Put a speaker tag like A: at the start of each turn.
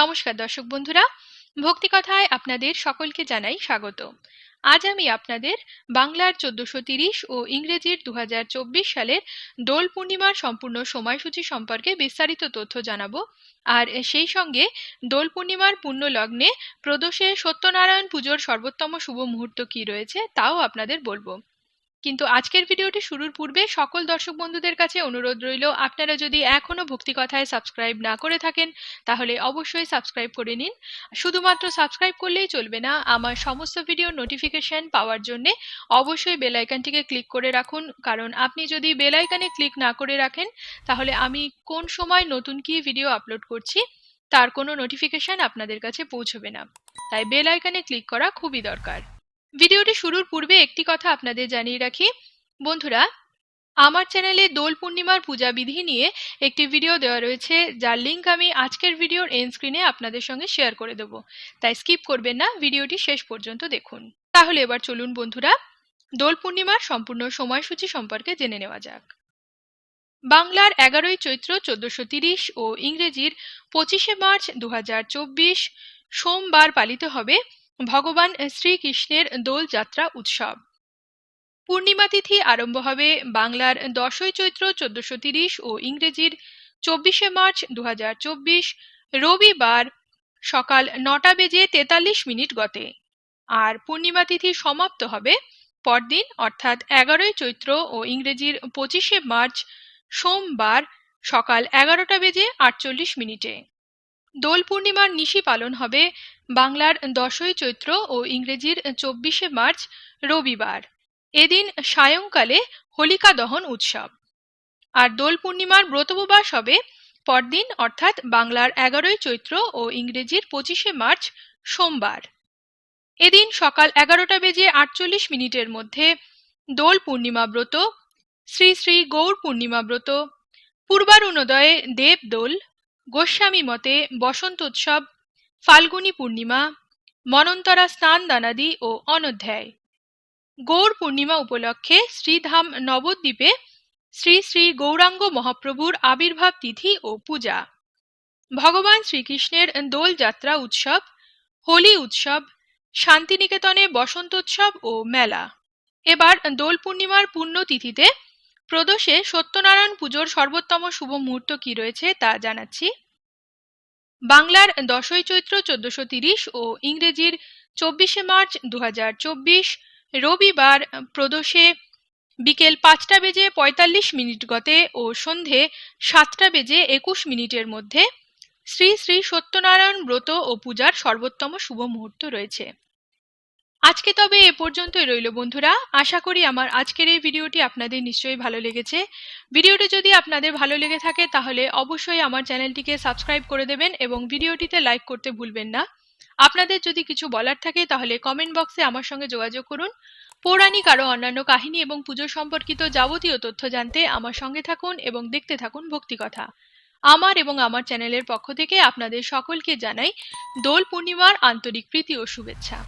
A: নমস্কার দর্শক বন্ধুরা ভক্তিকথায় আপনাদের সকলকে জানাই স্বাগত। আজ আমি আপনাদের বাংলার চোদ্দশো তিরিশ ও ইংরেজির দু হাজার চব্বিশ সালের দোল পূর্ণিমার সম্পূর্ণ সময়সূচি সম্পর্কে বিস্তারিত তথ্য জানাব। আর সেই সঙ্গে দোল পূর্ণিমার পূর্ণ লগ্নে প্রদোষে সত্যনারায়ণ পুজোর সর্বোত্তম শুভ মুহূর্ত কি রয়েছে, তাও আপনাদের বলব। কিন্তু আজকের ভিডিওটি শুরুর পূর্বে সকল দর্শক বন্ধুদের কাছে অনুরোধ রইল, আপনারা যদি এখনও ভক্তিকথায় সাবস্ক্রাইব না করে থাকেন, তাহলে অবশ্যই সাবস্ক্রাইব করে নিন। শুধুমাত্র সাবস্ক্রাইব করলেই চলবে না, আমার সমস্ত ভিডিও নোটিফিকেশন পাওয়ার জন্যে অবশ্যই বেল আইকনটিকে ক্লিক করে রাখুন। কারণ আপনি যদি বেল আইকনে ক্লিক না করে রাখেন, তাহলে আমি কোন সময় নতুন কি ভিডিও আপলোড করছি, তার কোনো নোটিফিকেশন আপনাদের কাছে পৌঁছবে না। তাই বেল আইকনে ক্লিক করা খুবই দরকার। ভিডিওটি শুরুর পূর্বে একটি কথা আপনাদের জানিয়ে রাখি। বন্ধুরা, আমার চ্যানেলে দোল পূর্ণিমার পূজা বিধি নিয়ে একটি ভিডিও দেওয়া রয়েছে, যার লিঙ্ক আমি আজকের ভিডিওর এন স্ক্রিনে আপনাদের সঙ্গে শেয়ার করে দেব। তাই স্কিপ করবেন না, ভিডিওটি শেষ পর্যন্ত দেখুন। তাহলে এবার চলুন বন্ধুরা, দোল পূর্ণিমার সম্পূর্ণ সময়সূচি সম্পর্কে জেনে নেওয়া যাক। বাংলার এগারোই চৈত্র চোদ্দশো তিরিশ ও ইংরেজির পঁচিশে মার্চ দু হাজার চব্বিশ সোমবার পালিত হবে ভগবান শ্রীকৃষ্ণের দোল যাত্রা উৎসব। পূর্ণিমা তিথি আরম্ভ হবে বাংলার দশই চৈত্র চোদ্দশো তিরিশ ও ইংরেজির চব্বিশে মার্চ দু হাজার চব্বিশ রবিবার সকাল নটা বেজে তেতাল্লিশ মিনিট গতে। আর পূর্ণিমা তিথি সমাপ্ত হবে পরদিন, অর্থাৎ এগারোই চৈত্র ও ইংরেজির পঁচিশে মার্চ সোমবার সকাল এগারোটা বেজে আটচল্লিশ মিনিটে। দোল পূর্ণিমার নিশি পালন হবে বাংলার দশই চৈত্র ও ইংরেজির চব্বিশে মার্চ রবিবার। এদিন সায়ংকালে হোলিকা দহন উৎসব। আর দোল পূর্ণিমার ব্রতোপবাস হবে পরদিন, অর্থাৎ বাংলার এগারোই চৈত্র ও ইংরেজির পঁচিশে মার্চ সোমবার। এদিন সকাল এগারোটা বেজে আটচল্লিশ মিনিটের মধ্যে দোল পূর্ণিমা ব্রত, শ্রী শ্রী গৌর পূর্ণিমা ব্রত পূর্বারুণোদয়ে দেব দোল গোস্বামী মতে বসন্ত উৎসব, ফাল্গুনী পূর্ণিমা, মনন্তরা স্নান দানাদি ও অনধ্যায়। গৌর পূর্ণিমা উপলক্ষে শ্রীধাম নবদ্বীপে শ্রী শ্রী গৌরাঙ্গ মহাপ্রভুর আবির্ভাব তিথি ও পূজা। ভগবান শ্রীকৃষ্ণের দোল যাত্রা উৎসব, হোলি উৎসব, শান্তিনিকেতনে বসন্তোৎসব ও মেলা। এবার দোল পূর্ণিমার পুণ্যতিথিতে প্রদোষে সত্যনারায়ণ পুজোর সর্বোত্তম শুভ মুহূর্ত কি রয়েছে তা জানাচ্ছি। বাংলার দশই চৈত্র চোদ্দশো তিরিশ ও ইংরেজির চব্বিশে মার্চ দু হাজার চব্বিশ রবিবার প্রদোষে বিকেল পাঁচটা বেজে পঁয়তাল্লিশ মিনিট গতে ও সন্ধে সাতটা বেজে একুশ মিনিটের মধ্যে শ্রী শ্রী সত্যনারায়ণ ব্রত ও পূজার সর্বোত্তম শুভ মুহূর্ত রয়েছে। আজকে তবে এ পর্যন্তই রইল বন্ধুরা। আশা করি আমার আজকের এই ভিডিওটি আপনাদের নিশ্চয়ই ভালো লেগেছে। ভিডিওটি যদি আপনাদের ভালো লেগে থাকে তাহলে অবশ্যই আমার চ্যানেলটিকে সাবস্ক্রাইব করে দেবেন এবং ভিডিওটিতে লাইক করতে ভুলবেন না। আপনাদের যদি কিছু বলার থাকে তাহলে কমেন্ট বক্সে আমার সঙ্গে যোগাযোগ করুন। পৌরাণিক আরও অন্যান্য কাহিনী এবং পুজো সম্পর্কিত যাবতীয় তথ্য জানতে আমার সঙ্গে থাকুন এবং দেখতে থাকুন ভক্তিকথা আমার এবং আমার চ্যানেলের পক্ষ থেকে আপনাদের সকলকে জানাই দোল পূর্ণিমার আন্তরিক প্রীতি ও শুভেচ্ছা।